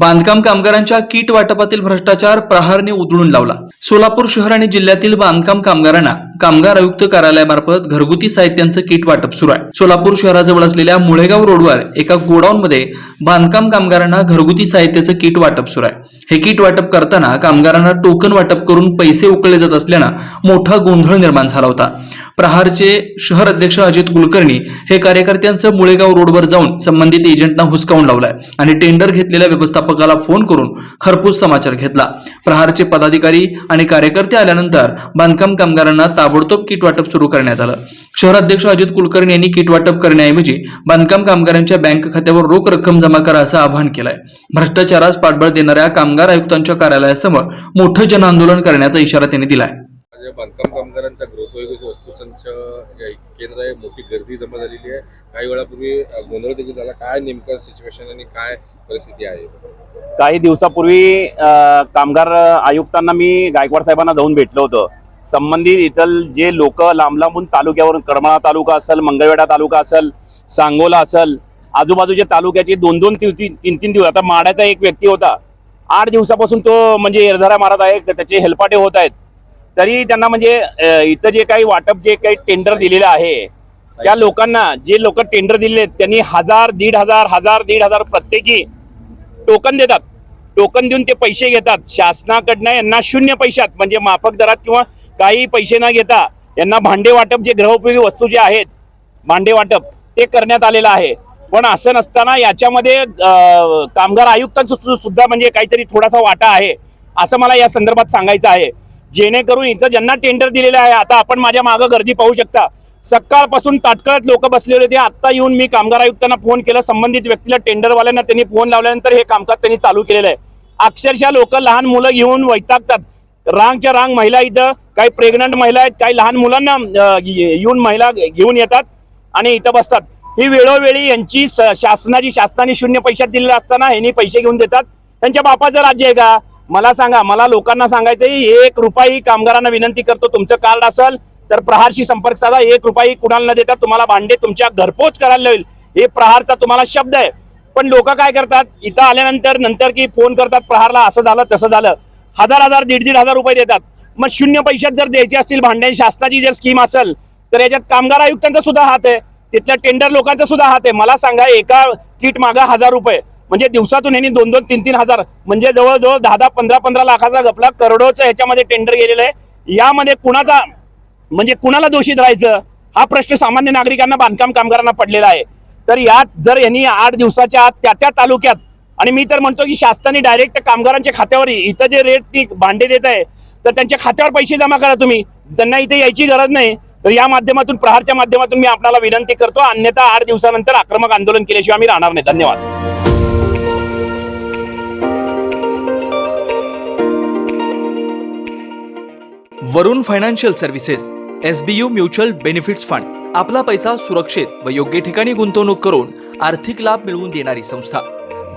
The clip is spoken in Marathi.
बांधकाम कामगारांच्या किट वाटपातील भ्रष्टाचार प्रहारने उधळून लावला. सोलापूर शहर आणि जिल्ह्यातील बांधकाम कामगारांना कामगार आयुक्त कार्यालयामार्फत घरगुती साहित्यांचं किट वाटप सुरू आहे. सोलापूर शहराजवळ असलेल्या मुळेगाव रोडवर एका गोडाऊनमध्ये बांधकाम कामगारांना घरगुती साहित्याचं किट वाटप सुरू आहे. हे किट वाटप करताना कामगारांना टोकन वाटप करून पैसे उकळले जात असल्यानं मोठा गोंधळ निर्माण झाला होता. प्रहारचे शहर अध्यक्ष अजित कुलकर्णी हे कार्यकर्त्यांचं मुळेगाव रोडवर जाऊन संबंधित एजंटना हुसकावून लावलाय आणि टेंडर घेतलेल्या व्यवस्थापकाला फोन करून खरपूस समाचार घेतला. प्रहारचे पदाधिकारी आणि कार्यकर्ते आल्यानंतर बांधकाम कामगारांना ताबडतोब किट वाटप सुरू करण्यात आलं. शहराध्यक्ष अजित कुलकर्णी यांनी किट वाटप करण्याऐवजी बांधकाम कामगारांच्या बँक खात्यावर रोख रक्कम जमा करा असं आवाहन केलंय. भ्रष्टाचारास पाठबळ देणाऱ्या कामगार आयुक्तांच्या कार्यालयासमोर मोठं जनआंदोलन करण्याचा इशारा त्यांनी दिलाय. बांधकाम कामगारांच्या गृहोपयोगी वस्तूंच केंद्र आहे मोठी गर्दी जमा झालेली आहे. काही वेळापूर्वी गोंधळ देखील झाला. काय नेमकं सिच्युएशन आणि काय परिस्थिती आहे? काही दिवसापूर्वी कामगार आयुक्तांना मी गायकवाड साहेबांना जाऊन भेटलो होतो. संबंधित इथल जे लोक लांब लांबून तालुक्यावरून करमाळा तालुका असेल मंगळवेढा तालुका असेल सांगोला असेल आजूबाजूच्या तालुक्याचे दोन दोन तीन तीन तीन दिवस आता माड्याचा एक व्यक्ती होता. आठ दिवसापासून तो म्हणजे एरझारा मारत आहे त्याचे हेलपाटे होत आहेत. तरी त्यांना म्हणजे इथं जे काही वाटप जे काही टेंडर दिलेलं आहे त्या लोकांना जे लोक टेंडर दिले त्यांनी हजार दीड हजार हजार दीड हजार प्रत्येकी टोकन देतात. टोकन देऊन ते पैसे घेतात. शासनाकडनं यांना शून्य पैशात म्हणजे माफक दरात किंवा काही पैसे न घेता यांना भांडे वाटप जे ग्रहोपयोगी वस्तू जे आहेत भांडे वाटप ते करण्यात आलेलं आहे. पण असं नसताना याच्यामध्ये कामगार आयुक्तांचं सुद्धा म्हणजे काहीतरी थोडासा वाटा आहे असं मला या संदर्भात सांगायचं आहे. जेणेकरून इथं ज्यांना टेंडर दिलेलं आहे आता आपण माझ्या मागं गर्दी पाहू शकता. सकाळपासून ताटकळत लोक बसलेले होते आत्ता येऊन मी कामगार आयुक्तांना फोन केला संबंधित व्यक्तीला टेंडरवाल्यांना त्यांनी फोन लावल्यानंतर हे कामकाज त्यांनी चालू केलेलं आहे. अक्षरशः लोक लहान मुलं घेऊन वैतागतात. रांगच्या रांग महिला इथं काही प्रेग्नंट महिला आहेत काही लहान मुलांना येऊन महिला घेऊन येतात आणि इथं बसतात. ही वेळोवेळी यांची शासनाची शासनाने शून्य पैशात दिलेलं असताना यांनी पैसे घेऊन देतात. त्यांच्या बापाचं राज्य आहे का? मला सांगा मला लोकांना सांगायचं एक रुपयाही कामगारांना विनंती करतो तुमचं कार्ड असेल तर प्रहारशी संपर्क साधा एक रुपयाही कुणाला न देता तुम्हाला भांडे तुमच्या घरपोच करायला होईल हे प्रहारचा तुम्हाला शब्द आहे. पण लोक काय करतात? इथं आल्यानंतर नंतर की फोन करतात प्रहारला असं झालं तसं झालं. हजार हजार दीड दीड हजार रुपये देतात. मग शून्य पैशात जर द्यायचे असतील भांड्याची शासनाची जर स्कीम असेल तर याच्यात कामगार आयुक्तांचा सुद्धा हात आहे. तिथल्या टेंडर लोकांचा सुद्धा हात आहे. मला सांगा एका किट मागा हजार रुपये. म्हणजे दिवसातून यांनी दोन दोन तीन तीन हजार. म्हणजे जवळजवळ दहा दहा पंधरा पंधरा लाखाचा गपला करोडोचं ह्याच्यामध्ये टेंडर गेलेलं आहे. यामध्ये कुणाचा म्हणजे कुणाला दोषी धरायचं? हा प्रश्न सामान्य नागरिकांना बांधकाम कामगारांना पडलेला आहे. तर यात जर यांनी आठ दिवसाच्या आत त्या त्या तालुक्यात आणि मी तर म्हणतो की शासनाने डायरेक्ट कामगारांच्या खात्यावर इथं जे रेट भांडे देत आहे तर त्यांच्या खात्यावर पैसे जमा करा तुम्ही. त्यांना इथे यायची गरज नाही. तर या माध्यमातून प्रहारच्या माध्यमातून मी आपल्याला विनंती करतो अन्यथा आठ दिवसानंतर आक्रमक आंदोलन केल्याशिवाय आम्ही राहणार नाही. धन्यवाद. Varun financial services SBU mutual benefits fund आपला पैसा सुरक्षित व योग्य ठिकाणी गुंतवणूक करून आर्थिक लाभ मिळवून देणारी संस्था.